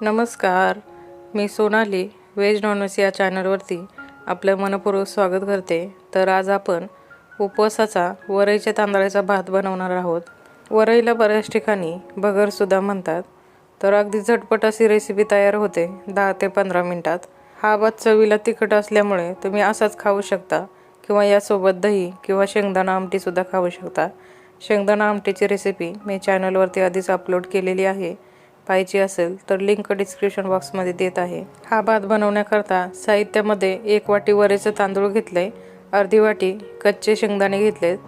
नमस्कार. मी Sonali veg non veg या चॅनलवरती आपलं मनपूर्वक स्वागत करते. तर आज आपण उपवासाचा वरईच्या तांदळाचा भात बनवणार आहोत. वरईला बऱ्याच ठिकाणी बगरसुद्धा म्हणतात. तर अगदी झटपट अशी रेसिपी तयार होते दहा ते पंधरा मिनटात. हा भात चवीला तिखट असल्यामुळे तुम्ही असाच खाऊ शकता किंवा यासोबत दही किंवा शेंगदाणा आमटीसुद्धा खाऊ शकता. शेंगदाणा आमटीची रेसिपी मी चॅनलवरती आधीच अपलोड केलेली आहे. पाहिजे असेल तर लिंक डिस्क्रिप्शन बॉक्समध्ये देत आहे. हा भात बनवण्याकरता साहित्यामध्ये एक वाटी वरेचं तांदूळ घेतले अर्धी वाटी कच्चे शेंगदाणे घेतलेत.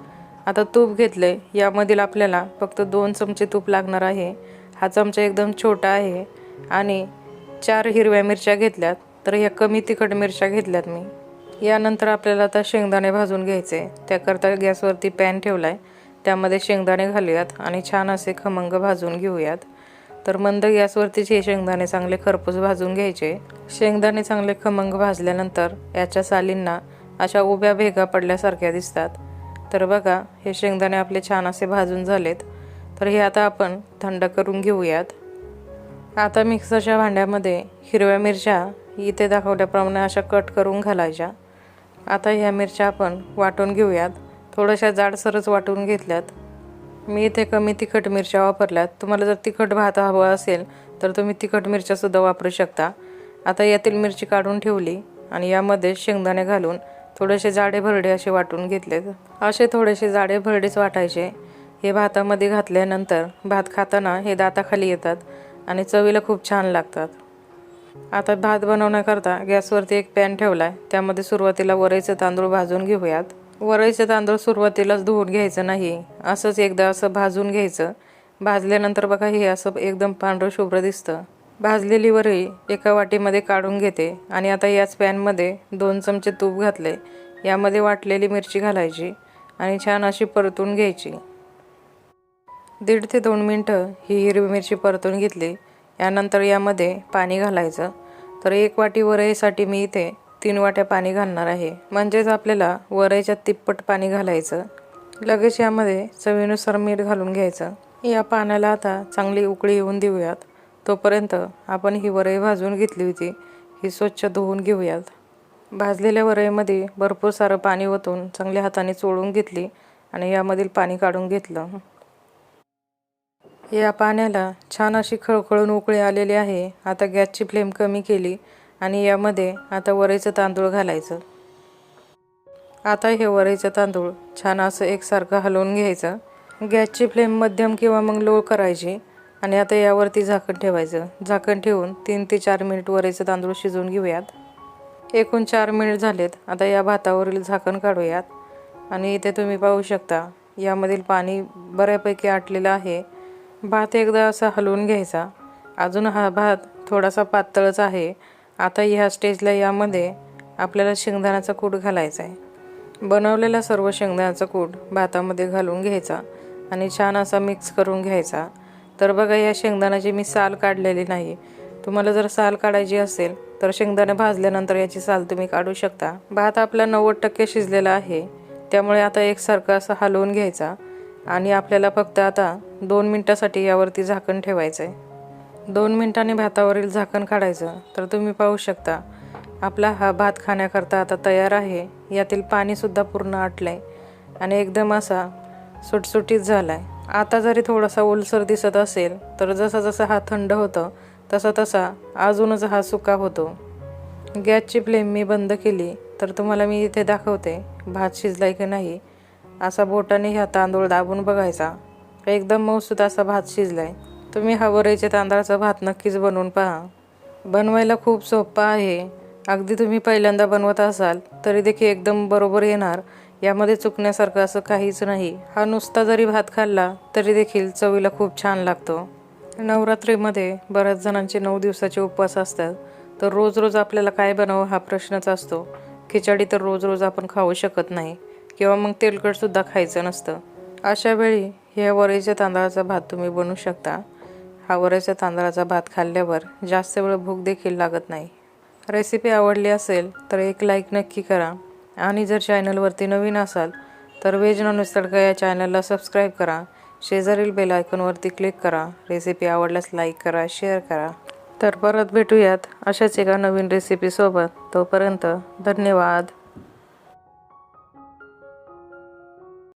आता तूप घेतले यामधील आपल्याला फक्त दोन चमचे तूप लागणार आहे. हा चमचा एकदम छोटा आहे आणि चार हिरव्या मिरच्या घेतल्यात तर ह्या कमी तिखट मिरच्या घेतल्यात मी. यानंतर आपल्याला आता शेंगदाणे भाजून घ्यायचे. त्याकरता गॅसवरती पॅन ठेवला आहे त्यामध्ये शेंगदाणे घालूयात आणि छान असे खमंग भाजून घेऊयात. तर मंद गॅसवरतीच हे शेंगदाणे चांगले खरपूस भाजून घ्यायचे शेंगदाणे चांगले खमंग भाजल्यानंतर याच्या सालींना अशा उभ्या भेगा पडल्यासारख्या दिसतात. तर बघा हे शेंगदाणे आपले छान असे भाजून झालेत. तर हे आता आपण थंड करून घेऊयात. आता मिक्सरच्या भांड्यामध्ये हिरव्या मिरच्या इथे दाखवल्याप्रमाणे अशा कट करून घालायच्या. आता ह्या मिरच्या आपण वाटून घेऊयात. थोड्याशा जाडसरच वाटून घेतल्यात. मी इथे कमी तिखट मिरच्या वापरल्यात. तुम्हाला जर तिखट भात हवा असेल तर तुम्ही तिखट मिरच्यासुद्धा वापरू शकता. आता यातील मिरची काढून ठेवली आणि यामध्ये शेंगदाणे घालून थोडेसे जाडे भरडे असे वाटून घेतलेत. असे थोडेसे जाडे भरडेच वाटायचे. हे भातामध्ये घातल्यानंतर भात खाताना हे दाताखाली येतात आणि चवीला खूप छान लागतात. आता भात बनवण्याकरता गॅसवरती एक पॅन ठेवला आहे त्यामध्ये सुरुवातीला वरईचं तांदूळ भाजून घेऊयात. वरईचं तांदूळ सुरुवातीलाच धुवून घ्यायचं नाही. असंच एकदा असं भाजून घ्यायचं. भाजल्यानंतर बघा हे असं एकदम पांढरं शुभ्र दिसतं. भाजलेली वरई एका वाटीमध्ये काढून घेते आणि आता याच पॅनमध्ये दोन चमचे तूप घातले. यामध्ये वाटलेली मिरची घालायची आणि छान अशी परतून घ्यायची. दीड ते दोन मिनटं ही हिरवी मिरची परतून घेतली. यानंतर यामध्ये पाणी घालायचं. तर एक वाटी वरईसाठी मी इथे तीन वाट्या पाणी घालणार आहे. म्हणजेच आपल्याला वरईच्या तिप्पट पाणी घालायचं. लगेच यामध्ये चवीनुसार मीठ घालून घ्यायचं. या पाण्याला आता चांगली उकळी येऊन देऊयात. तोपर्यंत आपण ही वरई भाजून घेतली होती. ही स्वच्छ धुवून घेऊयात. भाजलेल्या वरईमध्ये भरपूर सारं पाणी ओतून चांगल्या हाताने चोळून घेतली आणि यामधील पाणी काढून घेतलं. या पाण्याला छान अशी खळखळून उकळी आलेली आहे. आता गॅसची फ्लेम कमी केली. आणि यामध्ये आता वरेचं तांदूळ घालायचं. आता हे वरेचं तांदूळ छान असं एकसारखं हलवून घ्यायचं. गॅसची फ्लेम मध्यम किंवा मग लो करायची आणि आता यावरती झाकण ठेवायचं. झाकण ठेवून तीन ते चार मिनिट वरेचं तांदूळ शिजवून घेऊयात. एकूण चार मिनिट झालेत. आता या भातावरील झाकण काढूयात. आणि इथे तुम्ही पाहू शकता यामधील पाणी बऱ्यापैकी आटलेलं आहे. भात एकदा असा हलवून घ्यायचा. अजून हा भात थोडासा पातळच आहे. आता ह्या स्टेजला यामध्ये आपल्याला शेंगदाण्याचा कूट घालायचा आहे बनवलेला सर्व शेंगदाण्याचा कूट भातामध्ये घालून घ्यायचा आणि छान असा मिक्स करून घ्यायचा. तर बघा या शेंगदाण्याची मी साल काढलेली नाही. तुम्हाला जर साल काढायची असेल तर शेंगदाणे भाजल्यानंतर याची साल तुम्ही काढू शकता. भात आपला नव्वद टक्के शिजलेला आहे. त्यामुळे आता एकसारखं असं हलवून घ्यायचा आणि आपल्याला फक्त आता दोन मिनटासाठी यावरती झाकण ठेवायचं आहे दोन मिनटांनी भातावरील झाकण काढायचं तर तुम्ही पाहू शकता. आपला हा भात खाण्याकरता आता तयार आहे. यातील पाणीसुद्धा पूर्ण आटलं आहे आणि एकदम असा सुटसुटीत झाला आहे आता जरी थोडासा ओलसर दिसत असेल तर जसा जसा हा थंड होतं तसा तसा अजूनच हा सुका होतो. गॅसची फ्लेम मी बंद केली तर तुम्हाला मी इथे दाखवते भात शिजलाय की नाही. असा बोटाने ह्या तांदूळ दाबून बघायचा. एकदम मऊसुद असा भात शिजलाय. तुम्ही हा तांदळाचा भात नक्कीच बनवून पहा. बनवायला खूप सोपा आहे. अगदी तुम्ही पहिल्यांदा बनवत असाल तरी देखील एकदम बरोबर येणार. यामध्ये चुकण्यासारखं असं काहीच नाही. हा नुसता जरी भात खाल्ला तरी देखील चवीला खूप छान लागतो. नवरात्रीमध्ये बऱ्याच जणांचे नऊ दिवसाचे उपवास असतात. तर रोज रोज आपल्याला काय बनावं हा प्रश्नच असतो. खिचडी तर रोज रोज आपण खाऊ शकत नाही किंवा मग तेलकटसुद्धा खायचं नसतं. अशा वेळी ह्या वरेच्या तांदळाचा भात तुम्ही बनवू शकता. आवऱ्याच्या तांदळाचा भात खाल्ल्यावर जास्त वेळ भूक देखील लागत नाही. रेसिपी आवडली असेल तर एक लाईक नक्की करा. आणि जर चॅनलवरती नवीन असाल तर व्हेज नॉनव्हेज तडका या चॅनलला सबस्क्राईब करा. शेजारील बेल आयकॉनवरती क्लिक करा. रेसिपी आवडल्यास लाईक करा शेअर करा. तर परत भेटूयात अशाच एका नवीन रेसिपीसोबत तोपर्यंत धन्यवाद.